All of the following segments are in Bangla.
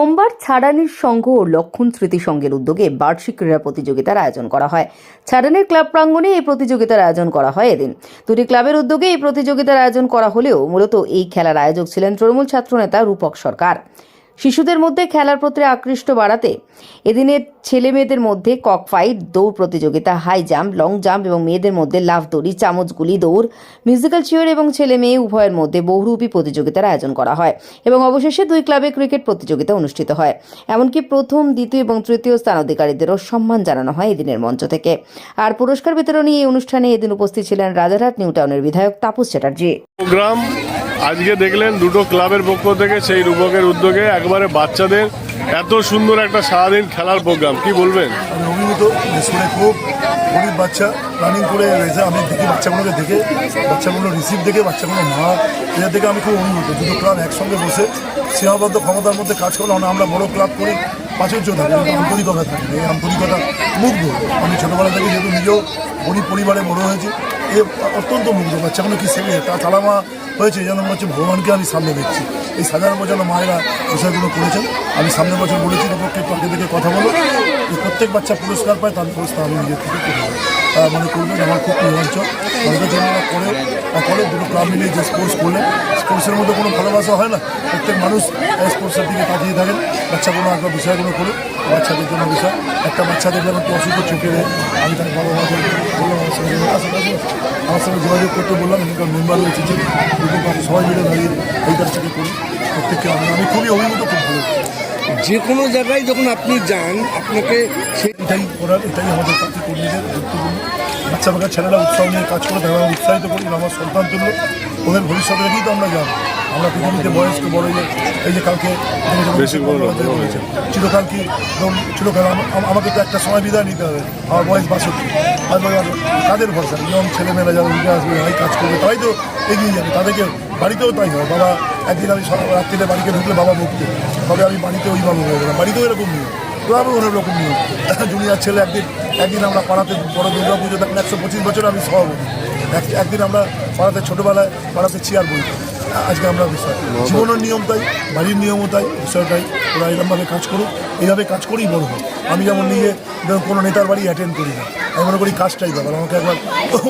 সোমবার ছাড়ানির সংঘ ও লক্ষণ স্মৃতি সংঘের উদ্যোগে বার্ষিক ক্রীড়া প্রতিযোগিতার আয়োজন করা হয়। ছাড়ানির ক্লাব প্রাঙ্গণে এই প্রতিযোগিতার আয়োজন করা হয় এদিন। দুটি ক্লাবের উদ্যোগে এই প্রতিযোগিতার আয়োজন করা হলেও মূলত এই খেলার আয়োজক ছিলেন তৃণমূল ছাত্রনেতা রূপক সরকার। শিশুদের মধ্যে খেলার প্রতি আকৃষ্ট বাড়াতে এদিনের ছেলে মেয়েদের মধ্যে কক ফাইট দৌড় প্রতিযোগিতা, হাই জাম্প, লং জাম্প এবং মেয়েদের মধ্যে লাফ দড়ি, চামচ গুলি দৌড়, মিউজিক্যাল চেয়ার এবং ছেলে মেয়ে উভয়ের মধ্যে বহুরূপী প্রতিযোগিতার আয়োজন করা হয় এবং অবশেষে দুই ক্লাবে ক্রিকেট প্রতিযোগিতা অনুষ্ঠিত হয়। এমনকি প্রথম, দ্বিতীয় এবং তৃতীয় স্থান অধিকারীদেরও সম্মান জানানো হয় এদিনের মঞ্চ থেকে। আর পুরস্কার বিতরণী এই অনুষ্ঠানে এদিন উপস্থিত ছিলেন রাজারহাট নিউ টাউনের বিধায়ক তাপস চ্যাটার্জি। আজকে দেখলেন দুটো ক্লাবের পক্ষ থেকে সেই রূপকের উদ্যোগে একবারে বাচ্চাদের এত সুন্দর একটা সারাদিন খেলার প্রোগ্রাম। কি বলবেন? অভিভূত, যে খুব গরিব বাচ্চা প্ল্যানিং করে রেজা আমি দেখি বাচ্চাগুলোকে দেখে, বাচ্চাগুলো রিসিভ দেখে, বাচ্চাগুলো মা এদের দেখে আমি খুব অভিভূত। দুটো ক্লাব একসঙ্গে বসে সীমাবদ্ধ ক্ষমতার মধ্যে কাজ করলে আমরা বড় ক্লাব করি প্রাচুর্য জন্য আমি আন্তরিকতা থাকে এই আন্তরিকতা মুগ্ধ। আমি ছোটোবেলা থেকে যেহেতু নিজেও গরিব পরিবারে বড় হয়েছি এ অত্যন্ত মুগ্ধ। বাচ্চাগুলো কি সেবে তা তালামা হয়েছে যেন মনে হচ্ছে ভগবানকে আমি সামনে দেখছি। এই সাজানো বছর মায়েরা বিষয়গুলো করেছেন আমি সামনের বছর বলেছি পক্ষে তাকে থেকে কথা বলো। যে প্রত্যেক বাচ্চা পুরস্কার পায় তার পুরস্কার আমি নিজের থেকে করে মনে করবেন আমার খুব প্রিয় অঞ্চল। জন্য করে করে দুটো ক্লাব মিলে যে স্পোর্টস করলে স্পোর্টসের মধ্যে কোনো ভালোবাসা হয় না। প্রত্যেক মানুষ স্পোর্টসের দিকে তাকিয়ে থাকেন। বাচ্চা বাচ্চাগুলো আগ্রহ বিষয়গুলো করুক, বাচ্চাদের জন্য বিষয়। একটা বাচ্চা দেখলাম একটু অসুখ চোখে আমি বাবা মাকে বললাম, আমার সঙ্গে আমার সঙ্গে যোগাযোগ করতে বললাম, এখানকার মেম্বার রয়েছে যে সবাই মিলে দাঁড়িয়ে এই কাজটাকে করি প্রত্যেককে আমি খুবই অভিভূত যে কোনো জায়গায় যখন আপনি যান, আপনাকে সেটাই করার, এটাই আমাদের প্রার্থী কর্মীদের গুরুত্বপূর্ণ বাচ্চা বাচ্চা ছেলেরা উৎসাহ নিয়ে কাজ করে, তারা উৎসাহিত করি আমার সন্তান তুল্য ওদের ভবিষ্যতে রেখেই তো আমরা যাব। আমরা পৃথিবীতে বয়স্ক বড় হয়ে এই যে কালকে চিরকাল কি চিরকাল আম- আম- আমাকে তো একটা সময় বিদায় নিতে হবে। আমার বয়স বাষট্টি। কাদের ভরসা? ইয়ং ছেলেমেয়েরা যারা উঠে আসবে তারাই কাজ করবে তাই তো এগিয়ে যাবে। তাদেরকে বাড়িতেও তাই হয়। বাবা একদিন আমি রাত্রিতে বাড়িতে ঢুকলে বাবা বকতে। তবে আমি বাড়িতে ওই বাবু হয়ে গেলাম। বাড়িতেও এরকম নিয়ম। ক্লাবেও অনেক রকম নিয়ম। জুনিয়ার ছেলে একদিন একদিন আমরা পাড়াতে বড় দুর্গা পুজো তখন একশো পঁচিশ বছর আমি সভাপতি এক- একদিন আমরা পাড়াতে ছোটোবেলায় পাড়াতে চেয়ার বই আজকে আমরা বিষয়। জীবনের নিয়ম তাই, বাড়ির নিয়মও তাই, বিষয়টাই। ওরা এরকমভাবে কাজ করুক, এইভাবে কাজ করেই বড় হয় আমি যেমন নিজে কোনো নেতার বাড়ি অ্যাটেন্ড করি না। আমি মনে করি কাজটাই ব্যাপার। আমাকে একবার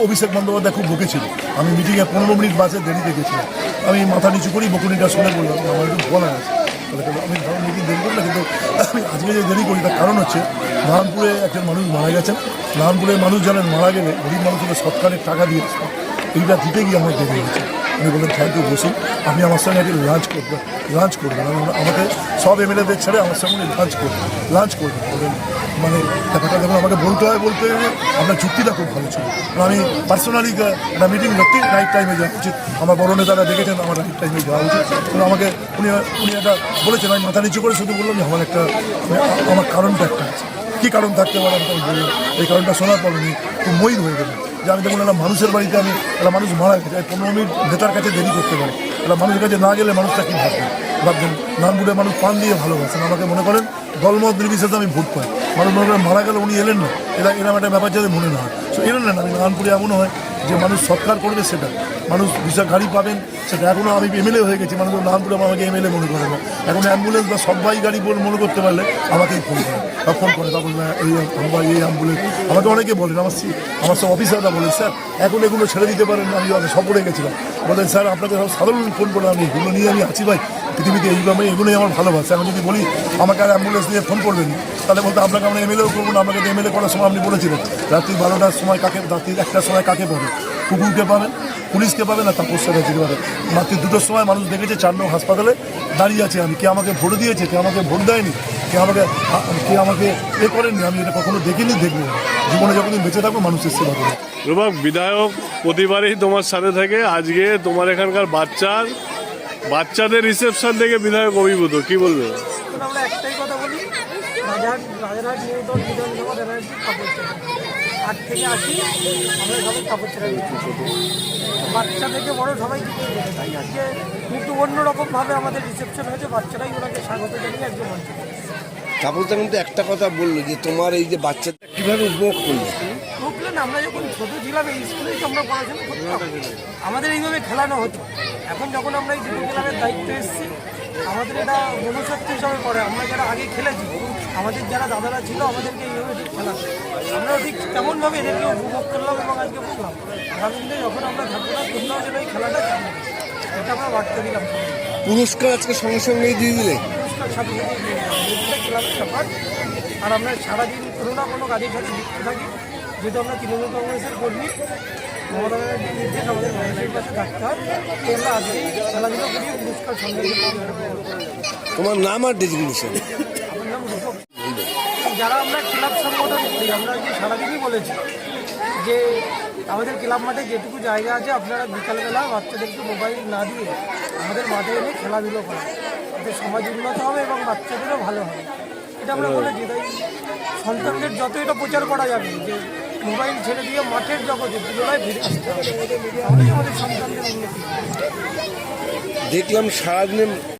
অভিষেক বন্দ্যোপাধ্যায় খুব বকেছিল। আমি মিটিংয়ে পনেরো মিনিট বাসে দেরি দেখেছিলাম আমি মাথা নিচু করি বকুনিটা শুনে বললাম আমার একটু বলা আছে। আমি মিটিং দেরি করি না কিন্তু আমি আজকে যে দেরি করি, তার কারণ হচ্ছে নারায়ণপুরে একজন মানুষ মারা গেছেন। নারায়ণপুরের মানুষ জানেন মারা গেলে গরিব মানুষকে সৎকারের টাকা দিয়ে এইটা দিতে গিয়ে আমার দেরি হয়েছে উনি বললেন, থ্যাংক ইউ, বসুন। আপনি আমার সঙ্গে একদিন লাঞ্চ করবেন লাঞ্চ করবেন। আমি আমাকে সব এমএলএদের ছেড়ে আমার সঙ্গে লাঞ্চ করবেন। লাঞ্চ করবেন। মানে ব্যাপারটা যখন আমাকে বলতে হয় বলতে আপনার যুক্তিটা খুব ভালো ছিল। কারণ আমি পার্সোনালি একটা মিটিং সত্যি রাইট টাইমে যাওয়া উচিত। আমার বড় নেতারা দেখেছেন, আমার রাইট টাইমে যাওয়া উচিত। কিন্তু আমাকে উনি উনি একটা বলেছেন, আমি মাথা নিচু করে শুধু বললাম যে, আমার একটা, আমার কারণটা একটা আছে। কী কারণ থাকতে পারে, আমি বললাম। এই কারণটা শোনার পর উনি খুব ময়ূর হয়ে গেলেন। যে আমি দেখুন একটা মানুষের বাড়িতে আমি একটা মানুষ মারা গেছে। পনেরো মিনিট নেতার কাছে দেরি করতে পারে। একটা মানুষের কাছে না গেলে মানুষটা কী ভাববে? ভাবছেন নানপুরে মানুষ পান দিয়ে ভালোবাসেন। আমাকে মনে করেন দলমত নির্বিশেষে আমি ভোট পাই। মানুষ মনে করেন, মারা গেলে উনি এলেন না। এরা এরকম একটা ব্যাপার যাতে মনে না হয়। সো এলেন না আমি নানপুরে এমনও হয়। যে মানুষ সৎকার করবে সেটা। মানুষ বিশাল গাড়ি পাবেন, সেটা এখনও আমি এমএলএ হয়ে গেছি, মানুষের মানুষ নানপুরে আমাকে এমএলএ মনে করে না। এখন অ্যাম্বুলেন্স বা সবাই গাড়ি বলে মনে করতে পারলে আমাকেই ফোন করে। বা ফোন করে, তখন এই আমার এই অ্যাম্বুলেন্স আমাকে অনেকে বলেন, আমার আমার সব অফিসাররা বলেন, স্যার, এখন এগুলো ছেড়ে দিতে পারেন আমি সফরে গেছিলাম। বলেন, স্যার আপনাকে সব সাধারণ ফোন করে আমি এগুলো নিয়ে আমি আছি ভাই। পৃথিবীতে এইগুলো আমি এগুলোই আমার ভালোবাসা। আমি যদি বলি, আমাকে আর অ্যাম্বুলেন্স নিয়ে ফোন করবেন, তাহলে বলতে আপনাকে আমরা এমএলএও করব না, আমাকে এমএলএ করার সময় আপনি বলেছিলেন। রাত্রি বারোটার সময় কাকে, রাত্রি একটার সময় কাকে পাবে? কুকুরকে পাবেন পুলিশকে পাবেন আর তাপস সেটাকে পাবেন রাত্রি দুটোর সময় মানুষ দেখেছে চার নং হাসপাতালে দাঁড়িয়ে আছে আমি। কে আমাকে ভোট দিয়েছে, কে আমাকে ভোট দেয়নি, কে আমাকে কে আমাকে এ করেননি, আমি এটা কখনো দেখিনি, দেখব জীবনে যখন বেঁচে থাকব, মানুষের সেবা করব। বিধায়ক প্রতিবারই তোমার সাথে থাকে। আজকে তোমার এখানকার বাচ্চার বাচ্চাদের রিসেপশন থেকে বিধায়ক অভিভূত কি বলবে? আমরা একটাই কথা বলি রাজার রাজারহাট নিউটন বিধানসভা রাজারহাট কাপড় আট থেকে আসি আমরা সবাই কাপড় বাচ্চা থেকে বড় সবাই গেছে। তাই আজকে একটু অন্যরকমভাবে আমাদের রিসেপশন হয়েছে। বাচ্চারাই ওনাকে স্বাগত জানিয়ে একজন মঞ্চে কিন্তু একটা কথা বলল যে তোমার এই যে বাচ্চাটা কীভাবে উপভোগ করল? আমরা যখন ছোট ছিলাম এই স্কুলেই তো আমরা পড়াশোনা করতাম। আমাদের এইভাবে খেলানো হতো। এখন যখন আমরা এই দুটো ক্লাবের দায়িত্ব এসেছি আমাদের এটা মনুষ্যত্ব হিসাবে পড়ে। আমরা যারা আগে খেলেছি আমাদের যারা দাদারা ছিল আমাদেরকে এইভাবে ঠিক খেলা আমরাও ঠিক তেমনভাবে এদেরকে উপভোগ করলাম এবং আজকে বুঝলাম আগামী দিনে যখন আমরা থাকব না তোমরাও যেন এই খেলাটা জানবে এটা আমরা বার্তা দিলাম। পুরস্কার আজকে সঙ্গে সঙ্গেই দিয়ে দিলে? পুরস্কার সাথে সাথে ক্লাবের ব্যাপার। আর আমরা সারাদিন কোনো না কোনো কাজের সাথে যুক্ত থাকি। যেহেতু আমরা তৃণমূল কংগ্রেসের কর্মী মমতা ব্যানার্জির নির্দেশ আমাদের মানুষের কাছে থাকতে হয় তাই আমরা আজকেই খেলাধুলো করি পুরস্কার তোমার নাম আর ডেজিগনেশন? আমার নাম রূপক। যারা আমরা ক্লাব সংগঠন করি আমরা যে সারাদিনই বলেছি যে আমাদের ক্লাব মাঠে যেটুকু জায়গা আছে আপনারা বিকালবেলা বাচ্চাদেরকে মোবাইল না দিয়ে আমাদের মাঠে এনে খেলাধুলো করেন। এতে সমাজ উন্নত হবে এবং বাচ্চাদেরও ভালো হবে। এটা আমরা বলেছি তাই সন্তানদের যত এটা প্রচার করা যাবে যে মোবাইল ছেড়ে দিয়ে মাঠের জগতে পুরোটাই ফিরে আসতে হবে। দেখলাম সারাদিনে